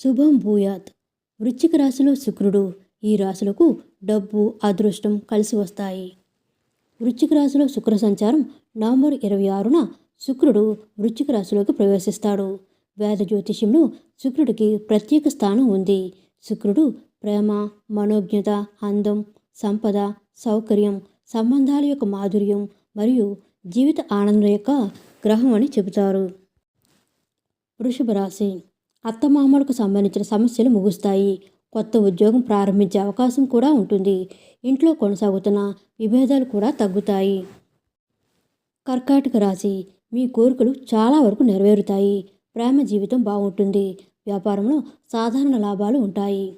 శుభం భూయాత్. వృశ్చిక రాశిలో శుక్రుడు ఈ రాశులకు డబ్బు అదృష్టం కలిసి వస్తాయి. వృశ్చిక రాశిలో శుక్ర సంచారం నవంబర్ ఇరవై ఆరున శుక్రుడు వృశ్చిక రాశిలోకి ప్రవేశిస్తాడు. వేద జ్యోతిష్యంలో శుక్రుడికి ప్రత్యేక స్థానం ఉంది. శుక్రుడు ప్రేమ మనోజ్ఞత అందం సంపద సౌకర్యం సంబంధాల యొక్క మాధుర్యం మరియు జీవిత ఆనందం యొక్క గ్రహం అని చెబుతారు. వృషభ రాశి అత్తమామలకు సంబంధించిన సమస్యలు ముగుస్తాయి. కొత్త ఉద్యోగం ప్రారంభించే అవకాశం కూడా ఉంటుంది. ఇంట్లో కొనసాగుతున్న విభేదాలు కూడా తగ్గుతాయి. కర్కాటక రాశి. మీ కోరికలు చాలా వరకు నెరవేరుతాయి. ప్రేమ జీవితం బాగుంటుంది. వ్యాపారంలో సాధారణ లాభాలు ఉంటాయి.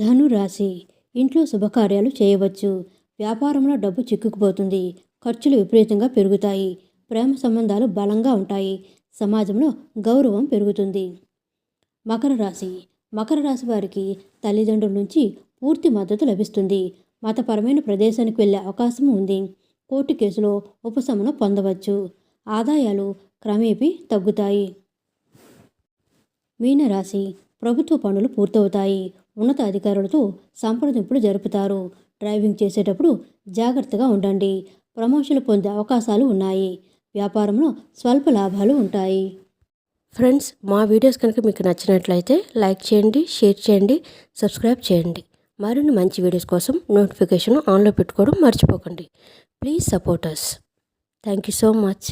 ధను రాశి. ఇంట్లో శుభకార్యాలు చేయవచ్చు. వ్యాపారంలో డబ్బు చిక్కుకుపోతుంది. ఖర్చులు విపరీతంగా పెరుగుతాయి. ప్రేమ సంబంధాలు బలంగా ఉంటాయి. సమాజంలో గౌరవం పెరుగుతుంది. మకర రాశి. మకర రాశి వారికి తల్లిదండ్రుల నుంచి పూర్తి మద్దతు లభిస్తుంది. మతపరమైన ప్రదేశానికి వెళ్ళే అవకాశం ఉంది. కోర్టు కేసులో ఉపశమనం పొందవచ్చు. ఆదాయాలు క్రమేపీ తగ్గుతాయి. మీనరాశి ప్రభుత్వ పనులు పూర్తవుతాయి. ఉన్నత అధికారులతో సంప్రదింపులు జరుపుతారు. డ్రైవింగ్ చేసేటప్పుడు జాగ్రత్తగా ఉండండి. ప్రమోషన్లు పొందే అవకాశాలు ఉన్నాయి. వ్యాపారంలో స్వల్ప లాభాలు ఉంటాయి. ఫ్రెండ్స్ మా వీడియోస్ కనుక మీకు నచ్చినట్లయితే లైక్ చేయండి షేర్ చేయండి సబ్స్క్రైబ్ చేయండి. మరిన్ని మంచి వీడియోస్ కోసం నోటిఫికేషన్ ఆన్లో పెట్టుకోవడం మర్చిపోకండి. Please support us thank you so much.